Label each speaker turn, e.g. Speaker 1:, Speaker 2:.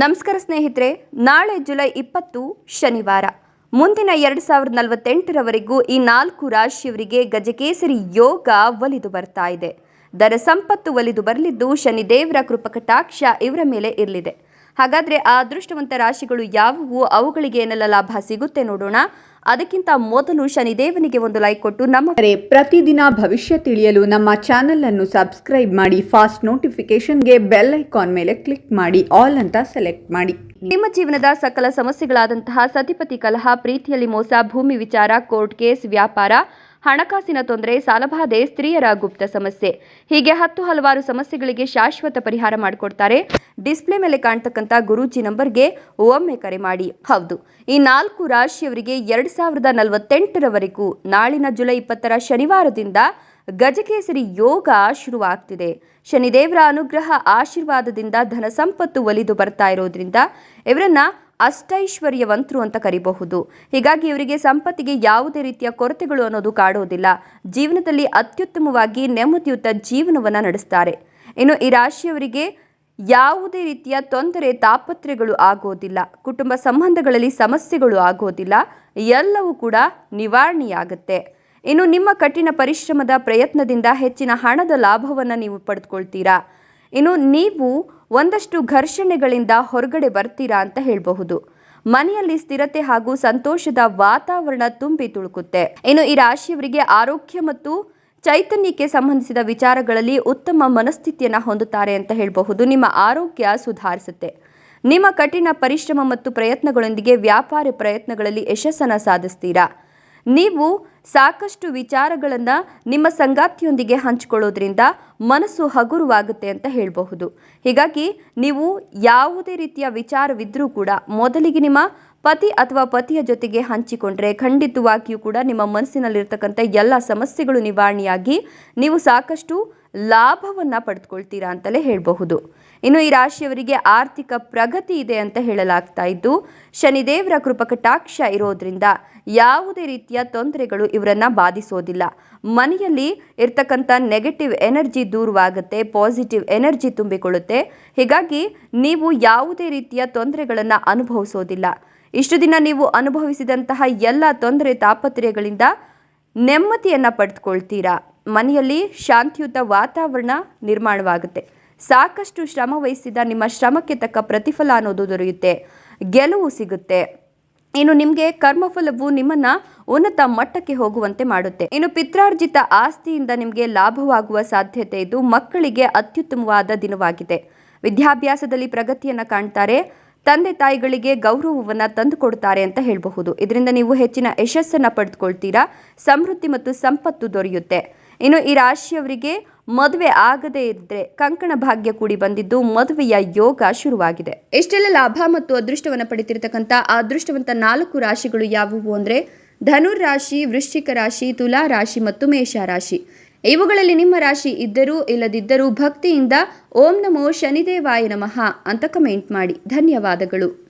Speaker 1: ನಮಸ್ಕಾರ ಸ್ನೇಹಿತರೆ, ನಾಳೆ ಜುಲೈ ಇಪ್ಪತ್ತು, ಶನಿವಾರ. ಮುಂದಿನ ಎರಡು ಸಾವಿರದ ನಲವತ್ತೆಂಟರವರೆಗೂ ಈ ನಾಲ್ಕು ರಾಶಿಯವರಿಗೆ ಗಜಕೇಸರಿ ಯೋಗ ಒಲಿದು ಬರ್ತಾ ಇದೆ. ದರ ಸಂಪತ್ತು ಒಲಿದು ಬರಲಿದ್ದು ಶನಿದೇವರ ಕೃಪಕಟಾಕ್ಷ ಇವರ ಮೇಲೆ ಇರಲಿದೆ. ಹಾಗಾದರೆ ಆ ಅದೃಷ್ಟವಂತ ರಾಶಿಗಳು ಯಾವುವು? ಅವುಗಳಿಗೆ ಏನೆಲ್ಲ ಲಾಭ ಸಿಗುತ್ತೆ ನೋಡೋಣ. ಅದಕ್ಕಿಂತ ಮೊದಲು ಶನಿದೇವನಿಗೆ ಒಂದು ಲೈಕ್ ಕೊಟ್ಟು ನಮ್ಮ
Speaker 2: ಪ್ರತಿದಿನ ಭವಿಷ್ಯ ತಿಳಿಯಲು ನಮ್ಮ ಚಾನೆಲ್ ಅನ್ನು ಸಬ್ಸ್ಕ್ರೈಬ್ ಮಾಡಿ ಫಾಸ್ಟ್ ನೋಟಿಫಿಕೇಶನ್ಗೆ ಬೆಲ್ ಐಕಾನ್ ಮೇಲೆ ಕ್ಲಿಕ್ ಮಾಡಿ ಆಲ್ ಅಂತ ಸೆಲೆಕ್ಟ್ ಮಾಡಿ.
Speaker 1: ನಿಮ್ಮ ಜೀವನದ ಸಕಲ ಸಮಸ್ಯೆಗಳಾದಂತಹ ಸತಿಪತಿ ಕಲಹ ಪ್ರೀತಿಯಲ್ಲಿ ಮೋಸ ಭೂಮಿ ವಿಚಾರ ಕೋರ್ಟ್ ಕೇಸ್ ವ್ಯಾಪಾರ ಹಣಕಾಸಿನ ತೊಂದರೆ, ಸಾಲಬಾಧೆ, ಸ್ತ್ರೀಯರ ಗುಪ್ತ ಸಮಸ್ಯೆ. ಹೀಗೆ ಹತ್ತು ಹಲವಾರು ಸಮಸ್ಯೆಗಳಿಗೆ ಶಾಶ್ವತ ಪರಿಹಾರ ಮಾಡಿಕೊಡ್ತಾರೆ. ಡಿಸ್ಪ್ಲೇ ಮೇಲೆ ಕಾಣ್ತಕ್ಕಂಥ ಗುರೂಜಿ ನಂಬರ್ಗೆ ಒಮ್ಮೆ ಕರೆ ಮಾಡಿ. ಹೌದು, ಈ ನಾಲ್ಕು ರಾಶಿಯವರಿಗೆ ಎರಡ್ ಸಾವಿರದ ನಲವತ್ತೆಂಟರವರೆಗೂ ನಾಳಿನ ಜುಲೈ ಇಪ್ಪತ್ತರ ಶನಿವಾರದಿಂದ ಗಜಕೇಸರಿ ಯೋಗ ಶುರುವಾಗ್ತಿದೆ. ಶನಿದೇವರ ಅನುಗ್ರಹ ಆಶೀರ್ವಾದದಿಂದ ಧನ ಸಂಪತ್ತು ಒಲಿದು ಬರ್ತಾ ಇರೋದ್ರಿಂದ, ಇವರನ್ನ ಅಷ್ಟೈಶ್ವರ್ಯವಂತರು ಅಂತ ಕರಿಬಹುದು. ಹೀಗಾಗಿ ಇವರಿಗೆ ಸಂಪತ್ತಿಗೆ ಯಾವುದೇ ರೀತಿಯ ಕೊರತೆಗಳು ಅನ್ನೋದು ಕಾಡೋದಿಲ್ಲ ಜೀವನದಲ್ಲಿ ಅತ್ಯುತ್ತಮವಾಗಿ ನೆಮ್ಮದಿಯುತ ಜೀವನವನ್ನು ನಡೆಸ್ತಾರೆ. ಇನ್ನು ಈ ರಾಶಿಯವರಿಗೆ ಯಾವುದೇ ರೀತಿಯ ತೊಂದರೆ, ತಾಪತ್ರೆಗಳು ಆಗೋದಿಲ್ಲ. ಕುಟುಂಬ ಸಂಬಂಧಗಳಲ್ಲಿ ಸಮಸ್ಯೆಗಳು ಆಗೋದಿಲ್ಲ. ಎಲ್ಲವೂ ಕೂಡ ನಿವಾರಣೆಯಾಗುತ್ತೆ. ಇನ್ನು ನಿಮ್ಮ ಕಠಿಣ ಪರಿಶ್ರಮದ ಪ್ರಯತ್ನದಿಂದ ಹೆಚ್ಚಿನ ಹಣದ ಲಾಭವನ್ನು ನೀವು ಪಡೆದುಕೊಳ್ತೀರಾ ಇನ್ನು ನೀವು ಒಂದಷ್ಟು ಘರ್ಷಣೆಗಳಿಂದ ಹೊರಗಡೆ ಬರ್ತೀರಾ ಅಂತ ಹೇಳಬಹುದು. ಮನೆಯಲ್ಲಿ ಸ್ಥಿರತೆ ಹಾಗೂ ಸಂತೋಷದ ವಾತಾವರಣ ತುಂಬಿ ತುಳುಕುತ್ತೆ. ಇನ್ನು ಈ ರಾಶಿಯವರಿಗೆ ಆರೋಗ್ಯ ಮತ್ತು ಚೈತನ್ಯಕ್ಕೆ ಸಂಬಂಧಿಸಿದ ವಿಚಾರಗಳಲ್ಲಿ ಉತ್ತಮ ಮನಸ್ಥಿತಿಯನ್ನು ಹೊಂದುತ್ತಾರೆ ಅಂತ ಹೇಳಬಹುದು. ನಿಮ್ಮ ಆರೋಗ್ಯ ಸುಧಾರಿಸುತ್ತೆ. ನಿಮ್ಮ ಕಠಿಣ ಪರಿಶ್ರಮ ಮತ್ತು ಪ್ರಯತ್ನಗಳೊಂದಿಗೆ ವ್ಯಾಪಾರ ಪ್ರಯತ್ನಗಳಲ್ಲಿ ಯಶಸ್ಸನ್ನು ಸಾಧಿಸ್ತೀರಾ? ನೀವು ಸಾಕಷ್ಟು ವಿಚಾರಗಳನ್ನು ನಿಮ್ಮ ಸಂಗಾತಿಯೊಂದಿಗೆ ಹಂಚಿಕೊಳ್ಳೋದ್ರಿಂದ ಮನಸ್ಸು ಹಗುರವಾಗುತ್ತೆ ಅಂತ ಹೇಳಬಹುದು. ಹೀಗಾಗಿ ನೀವು ಯಾವುದೇ ರೀತಿಯ ವಿಚಾರವಿದ್ದರೂ ಕೂಡ ಮೊದಲಿಗೆ ನಿಮ್ಮ ಪತಿ ಅಥವಾ ಪತಿಯ ಜೊತೆಗೆ ಹಂಚಿಕೊಂಡ್ರೆ ಖಂಡಿತವಾಗಿಯೂ ಕೂಡ ನಿಮ್ಮ ಮನಸ್ಸಿನಲ್ಲಿರ್ತಕ್ಕಂಥ ಎಲ್ಲ ಸಮಸ್ಯೆಗಳು ನಿವಾರಣೆಯಾಗಿ ನೀವು ಸಾಕಷ್ಟು ಲಾಭವನ್ನು ಪಡೆದುಕೊಳ್ತೀರಾ ಅಂತಲೇ ಹೇಳಬಹುದು. ಇನ್ನು ಈ ರಾಶಿಯವರಿಗೆ ಆರ್ಥಿಕ ಪ್ರಗತಿ ಇದೆ ಅಂತ ಹೇಳಲಾಗ್ತಾ ಇದ್ದು, ಶನಿದೇವರ ಕೃಪಕಟಾಕ್ಷ ಇರೋದ್ರಿಂದ ಯಾವುದೇ ರೀತಿಯ ತೊಂದರೆಗಳು ಇವರನ್ನ ಬಾಧಿಸೋದಿಲ್ಲ. ಮನೆಯಲ್ಲಿ ಇರ್ತಕ್ಕಂಥ ನೆಗೆಟಿವ್ ಎನರ್ಜಿ ದೂರವಾಗುತ್ತೆ ಪಾಸಿಟಿವ್ ಎನರ್ಜಿ ತುಂಬಿಕೊಳ್ಳುತ್ತೆ. ಹೀಗಾಗಿ ನೀವು ಯಾವುದೇ ರೀತಿಯ ತೊಂದರೆಗಳನ್ನು ಅನುಭವಿಸೋದಿಲ್ಲ. ಇಷ್ಟು ದಿನ ನೀವು ಅನುಭವಿಸಿದಂತಹ ಎಲ್ಲ ತೊಂದರೆ ತಾಪತ್ರಯಗಳಿಂದ ನೆಮ್ಮದಿಯನ್ನು ಪಡೆದುಕೊಳ್ತೀರಾ? ಮನೆಯಲ್ಲಿ ಶಾಂತಿಯುತ ವಾತಾವರಣ ನಿರ್ಮಾಣವಾಗುತ್ತೆ. ಸಾಕಷ್ಟು ಶ್ರಮ ವಹಿಸಿದ ನಿಮ್ಮ ಶ್ರಮಕ್ಕೆ ತಕ್ಕ ಪ್ರತಿಫಲ ಅನ್ನೋದು ದೊರೆಯುತ್ತೆ. ಗೆಲುವು ಸಿಗುತ್ತೆ. ಇನ್ನು ನಿಮಗೆ ಕರ್ಮಫಲವು ನಿಮ್ಮನ್ನ ಉನ್ನತ ಮಟ್ಟಕ್ಕೆ ಹೋಗುವಂತೆ ಮಾಡುತ್ತೆ. ಇನ್ನು ಪಿತ್ರಾರ್ಜಿತ ಆಸ್ತಿಯಿಂದ ನಿಮಗೆ ಲಾಭವಾಗುವ ಸಾಧ್ಯತೆ ಇದು ಮಕ್ಕಳಿಗೆ ಅತ್ಯುತ್ತಮವಾದ ದಿನವಾಗಿದೆ. ವಿದ್ಯಾಭ್ಯಾಸದಲ್ಲಿ ಪ್ರಗತಿಯನ್ನು ಕಾಣ್ತಾರೆ. ತಂದೆ ತಾಯಿಗಳಿಗೆ ಗೌರವವನ್ನು ತಂದುಕೊಡ್ತಾರೆ ಅಂತ ಹೇಳಬಹುದು. ಇದರಿಂದ ನೀವು ಹೆಚ್ಚಿನ ಯಶಸ್ಸನ್ನು ಪಡೆದುಕೊಳ್ತೀರಾ? ಸಮೃದ್ಧಿ ಮತ್ತು ಸಂಪತ್ತು ದೊರೆಯುತ್ತೆ. ಇನ್ನು ಈ ರಾಶಿಯವರಿಗೆ ಮದುವೆ ಆಗದೇ ಇದ್ರೆ ಕಂಕಣ ಭಾಗ್ಯ ಕೂಡಿ ಬಂದಿದ್ದು ಮದುವೆಯ ಯೋಗ ಶುರುವಾಗಿದೆ. ಇಷ್ಟೆಲ್ಲ ಲಾಭ ಮತ್ತು ಅದೃಷ್ಟವನ್ನು ಪಡಿತಿರ್ತಕ್ಕಂಥ ಅದೃಷ್ಟವಂತ ನಾಲ್ಕು ರಾಶಿಗಳು ಯಾವುವು ಅಂದರೆ ಧನುರ್ ರಾಶಿ, ವೃಶ್ಚಿಕ ರಾಶಿ, ತುಲಾ ರಾಶಿ ಮತ್ತು ಮೇಷ ರಾಶಿ. ಇವುಗಳಲ್ಲಿ ನಿಮ್ಮ ರಾಶಿ ಇದ್ದರೂ ಇಲ್ಲದಿದ್ದರೂ ಭಕ್ತಿಯಿಂದ ಓಂ ನಮೋ ಶನಿದೇವಾಯ ನಮಃ ಅಂತ ಕಮೆಂಟ್ ಮಾಡಿ. ಧನ್ಯವಾದಗಳು.